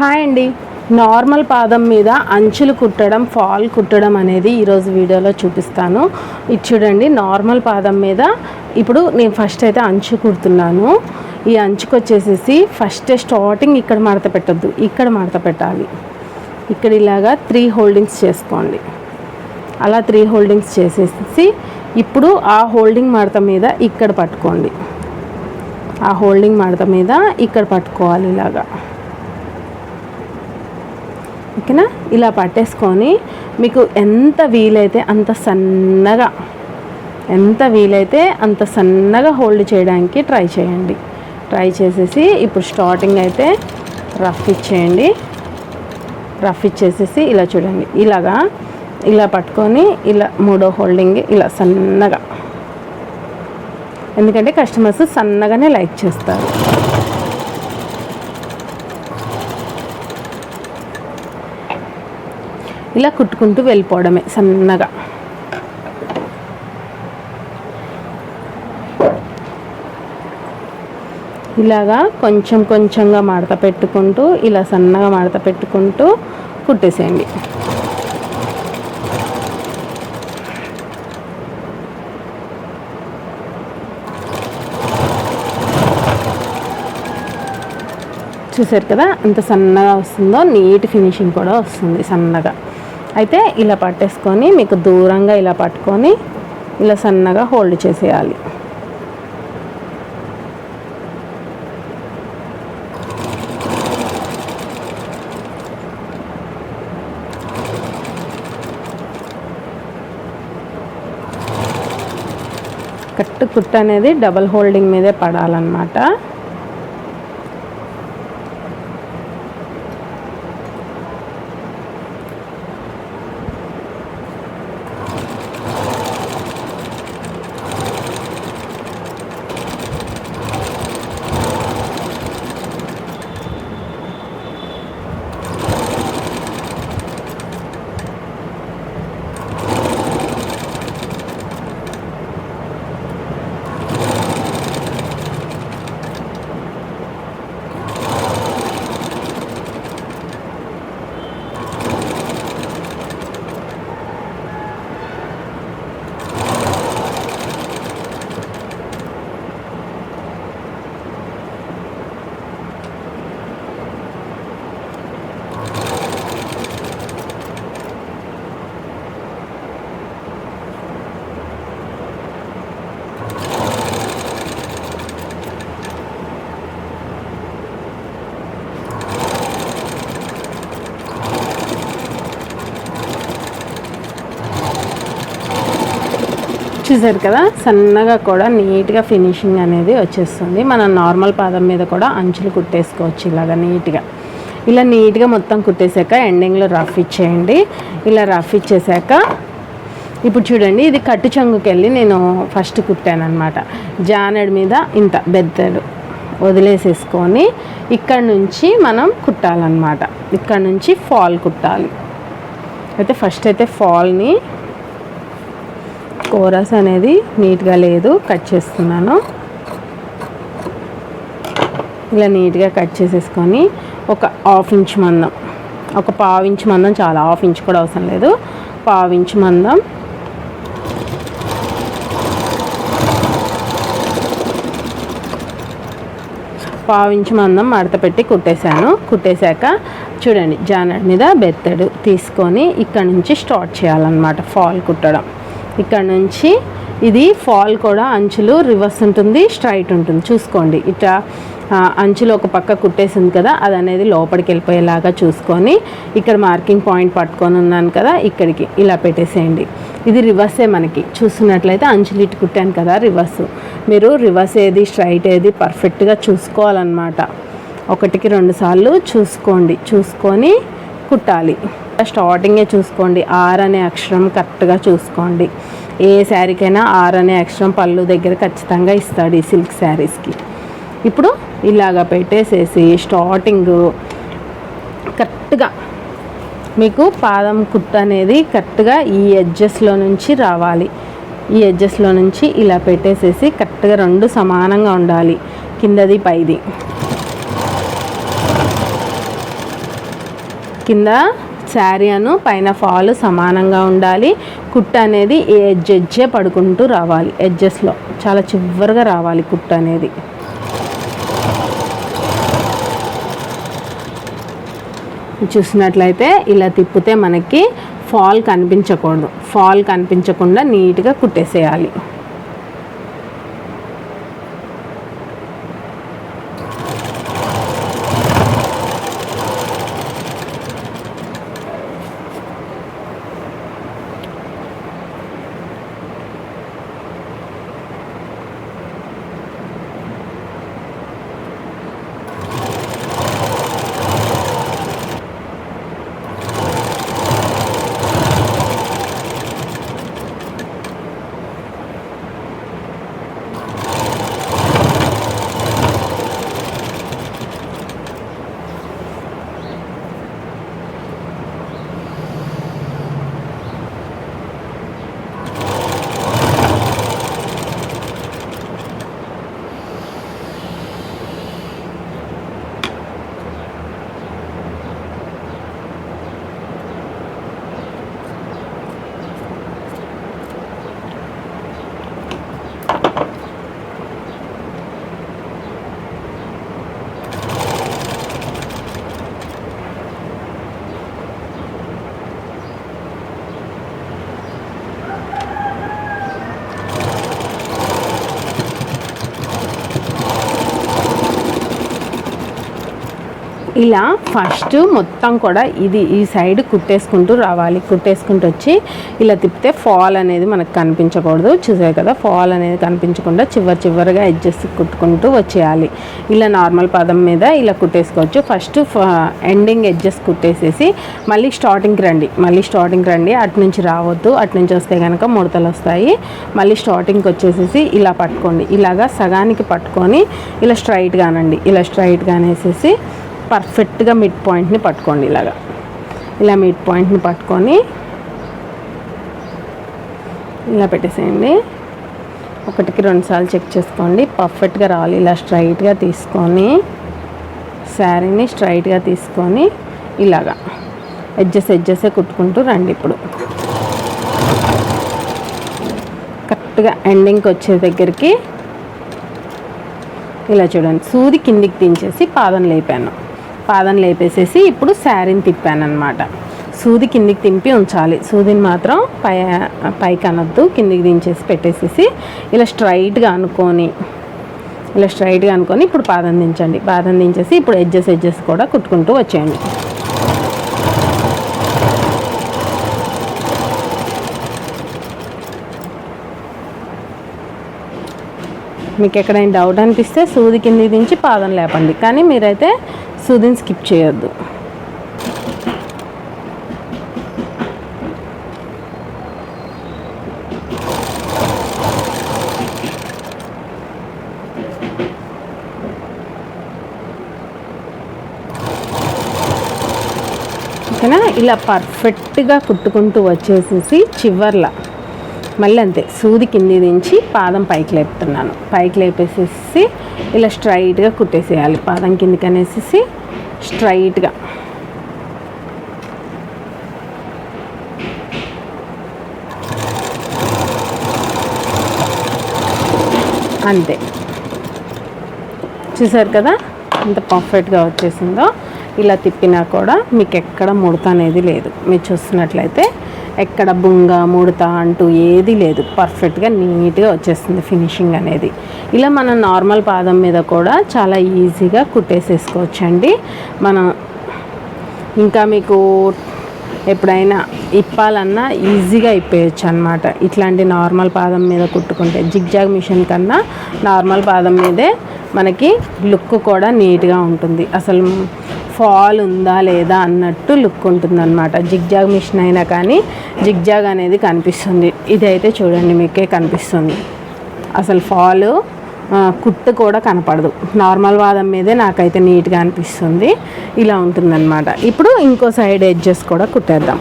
Hi అండి. Normal పాదం మీద అంచులు కుట్టడం ఫాల్ కుట్టడం అనేది ఈరోజు వీడియోలో చూపిస్తాను. ఇది చూడండి నార్మల్ పాదం మీద ఇప్పుడు నేను ఫస్ట్ అయితే అంచు కుడుతున్నాను. ఈ అంచుకు వచ్చేసేసి ఫస్ట్ స్టార్టింగ్ ఇక్కడ మడత పెట్టద్దు ఇక్కడ మడత పెట్టాలి. ఇక్కడ ఇలాగా త్రీ హోల్డింగ్స్ చేసుకోండి. అలా త్రీ హోల్డింగ్స్ చేసేసి ఇప్పుడు ఆ హోల్డింగ్ మడత మీద ఇక్కడ పట్టుకోండి. ఆ హోల్డింగ్ మడత మీద ఇక్కడ పట్టుకోవాలి ఇలాగా. ఓకేనా? ఇలా పట్టేసుకొని మీకు ఎంత వీలైతే అంత సన్నగా ఎంత వీలైతే అంత సన్నగా హోల్డ్ చేయడానికి ట్రై చేయండి. ట్రై చేసేసి ఇప్పుడు స్టార్టింగ్ అయితే రఫ్ ఇచ్చేయండి. రఫ్ ఇచ్చేసేసి ఇలా చూడండి. ఇలాగా ఇలా పట్టుకొని ఇలా మూడో హోల్డింగ్ ఇలా సన్నగా. ఎందుకంటే కస్టమర్స్ సన్నగానే లైక్ చేస్తారు. ఇలా కుట్టుకుంటూ వెళ్ళిపోవడమే సన్నగా. ఇలాగా కొంచెం కొంచెంగా మడత పెట్టుకుంటూ ఇలా సన్నగా మడత పెట్టుకుంటూ కుట్టేసేయండి. చూసారు కదా ఎంత సన్నగా వస్తుందో నీట్ ఫినిషింగ్ కూడా వస్తుంది సన్నగా. అయితే ఇలా పట్టేసుకొని మీకు దూరంగా ఇలా పట్టుకొని ఇలా సన్నగా హోల్డ్ చేసేయాలి. కట్టు కుట్టు అనేది డబల్ హోల్డింగ్ మీదే పడాలన్నమాట. చూసారు కదా? సన్నగా కూడా నీట్గా ఫినిషింగ్ అనేది వచ్చేస్తుంది. మనం నార్మల్ పాదం మీద కూడా అంచులు కుట్టేసుకోవచ్చు ఇలాగా నీట్గా. ఇలా నీట్గా మొత్తం కుట్టేశాక ఎండింగ్లో రఫ్ ఇచ్చేయండి. ఇలా రఫ్ ఇచ్చేసాక ఇప్పుడు చూడండి ఇది కట్టు చెంగుకి వెళ్ళి నేను ఫస్ట్ కుట్టాను అనమాట జానడి మీద ఇంత బెద్దడు వదిలేసేసుకొని ఇక్కడ నుంచి మనం కుట్టాలన్నమాట. ఇక్కడ నుంచి ఫాల్ కుట్టాలి. అయితే ఫస్ట్ అయితే ఫాల్ని కోరస్ అనేది నీట్గా లేదు. కట్ చేస్తున్నాను. ఇలా నీట్గా కట్ చేసేసుకొని ఒక హాఫ్ ఇంచ్ మందం ఒక పావు ఇంచ్ మందం చాలా హాఫ్ ఇంచ్ కూడా అవసరం లేదు. పావు ఇంచ్ మందం. పావు ఇంచు మందం మడత పెట్టి కుట్టేశాను. కుట్టేశాక చూడండి జానర్ మీద బెత్తడు తీసుకొని ఇక్కడ నుంచి స్టార్ట్ చేయాలన్నమాట ఫాల్ కుట్టడం. ఇక్కడ నుంచి ఇది ఫాల్ కూడా అంచులు రివర్స్ ఉంటుంది స్ట్రైట్ ఉంటుంది. చూసుకోండి. ఇట్లా అంచులో అంచులు ఒక పక్క కుట్టేసింది కదా అది అనేది లోపలికి వెళ్ళిపోయేలాగా చూసుకొని ఇక్కడ మార్కింగ్ పాయింట్ పట్టుకొని ఉన్నాను కదా ఇక్కడికి ఇలా పెట్టేసేయండి. ఇది రివర్సే మనకి. చూస్తున్నట్లయితే అంచులు ఇటు కుట్టాను కదా రివర్స్. మీరు రివర్స్ ఏది స్ట్రైట్ ఏది పర్ఫెక్ట్గా చూసుకోవాలన్నమాట. ఒకటికి రెండు సార్లు చూసుకోండి. చూసుకొని కుట్టాలి. స్టార్టింగే చూసుకోండి. ఆర్ అనే అక్షరం కరెక్ట్గా చూసుకోండి. ఏ శారీకైనా ఆర్ అనే అక్షరం పళ్ళు దగ్గర ఖచ్చితంగా ఇస్తాడు ఈ సిల్క్ శారీస్కి ఇప్పుడు ఇలాగా పెట్టేసేసి స్టార్టింగ్ కరెక్ట్గా మీకు పాదం కుట్ట అనేది కరెక్ట్గా ఈ ఎడ్జెస్లో నుంచి రావాలి. ఈ ఎడ్జెస్లో నుంచి ఇలా పెట్టేసేసి కరెక్ట్గా రెండు సమానంగా ఉండాలి. కిందది పైది. కింద శారీ అను పైన ఫాల్ సమానంగా ఉండాలి. కుట్ట అనేది ఏ ఎడ్జెడ్జే పడుకుంటూ రావాలి. ఎడ్జెస్లో చాలా చివరిగా రావాలి కుట్ట అనేది. చూసినట్లయితే ఇలా తిప్పితే మనకి ఫాల్ కనిపించకూడదు. ఫాల్ కనిపించకుండా నీట్గా కుట్టేసేయాలి. ఇలా ఫస్ట్ మొత్తం కూడా ఇది ఈ సైడ్ కుట్టేసుకుంటూ రావాలి. కుట్టేసుకుంటూ వచ్చి ఇలా తిప్పితే ఫాల్ అనేది మనకు కనిపించకూడదు. చూసారు కదా ఫాల్ అనేది కనిపించకుండా చివరి చివరిగా అడ్జస్ట్ కుట్టుకుంటూ వచ్చేయాలి. ఇలా నార్మల్ పదం మీద ఇలా కుట్టేసుకోవచ్చు. ఫస్ట్ ఎండింగ్ ఎడ్జెస్ కుట్టేసేసి మళ్ళీ స్టార్టింగ్కి రండి. మళ్ళీ స్టార్టింగ్కి రండి. అటు నుంచి రావద్దు. అటు నుంచి వస్తే కనుక ముడతలు వస్తాయి. మళ్ళీ స్టార్టింగ్కి వచ్చేసేసి ఇలా పట్టుకోండి. ఇలాగా సగానికి పట్టుకొని ఇలా స్ట్రైట్గా అనండి ఇలా స్ట్రైట్గా అనేసేసి పర్ఫెక్ట్గా మిడ్ పాయింట్ని పట్టుకోండి ఇలాగా. ఇలా మిడ్ పాయింట్ని పట్టుకొని ఇలా పెట్టేసేయండి. ఒకటికి రెండుసార్లు చెక్ చేసుకోండి. పర్ఫెక్ట్గా రావాలి ఇలా స్ట్రైట్గా తీసుకొని శారీని స్ట్రైట్గా తీసుకొని ఇలాగా. ఎడ్జెస్ ఎడ్జెసే కుట్టుకుంటూ రండి ఇప్పుడు. కరెక్ట్గా ఎండింగ్కి వచ్చే దగ్గరికి ఇలా చూడండి. సూది కిందికి దించేసి పాదం లేపాను. పాదం లేపేసేసి ఇప్పుడు శారీని తిప్పాను అనమాట సూది కిందికి తింపి ఉంచాలి. సూదిని మాత్రం పై పైకి అనొద్దు కిందికి దించేసి పెట్టేసేసి ఇలా స్ట్రైట్గా అనుకొని ఇలా స్ట్రైట్గా అనుకొని ఇప్పుడు పాదం దించండి. పాదం దించేసి ఇప్పుడు ఎడ్జెస్ ఎడ్జెస్ కూడా కుట్టుకుంటూ వచ్చేయండి. మీకు ఎక్కడైనా డౌట్ అనిపిస్తే సూది కిందికి దించి పాదం లేపండి. కానీ మీరైతే సూదిని స్కిప్ చేయొద్దు. ఓకేనా? ఇలా పర్ఫెక్ట్గా కుట్టుకుంటూ వచ్చేసేసి చివర్ల. మళ్ళీ అంతే సూది కింది దించి పాదం పైకి లేపుతున్నాను. పైకి లేపేసేసి ఇలా స్ట్రైట్గా కుట్టేసేయాలి. పాదం కిందికి అనేసి స్ట్రైట్గా. అంతే. చూసారు కదా? ఎంత పర్ఫెక్ట్గా వచ్చేసిందో. ఇలా తిప్పినా కూడా మీకు ఎక్కడ ముడత అనేది లేదు. మీరు చూస్తున్నట్లయితే ఎక్కడ బుంగ ముడత అంటూ ఏది లేదు. పర్ఫెక్ట్గా నీట్గా వచ్చేస్తుంది ఫినిషింగ్ అనేది. ఇలా మనం నార్మల్ పాదం మీద కూడా చాలా ఈజీగా కుట్టేసేసుకోవచ్చండి. మనం ఇంకా మీకు ఎప్పుడైనా ఇప్పాలన్నా ఈజీగా ఇప్పేయచ్చు అనమాట ఇట్లాంటి నార్మల్ పాదం మీద కుట్టుకుంటే జిగ్జాగ్ మిషన్ కన్నా నార్మల్ పాదం మీదే మనకి లుక్ కూడా నీట్గా ఉంటుంది. అసలు ఫాల్ ఉందా లేదా అన్నట్టు లుక్ ఉంటుంది అనమాట జిగ్జాగ్ మిషన్ అయినా కానీ జిగ్జాగ్ అనేది కనిపిస్తుంది. ఇదైతే చూడండి మీకే కనిపిస్తుంది. అసలు ఫాల్ కుట్టు కూడా కనపడదు. నార్మల్ వాదం మీదే నాకైతే నీట్గా అనిపిస్తుంది. ఇలా ఉంటుందన్నమాట. ఇప్పుడు ఇంకో సైడ్ ఎడ్జెస్ కూడా కుట్టేద్దాం.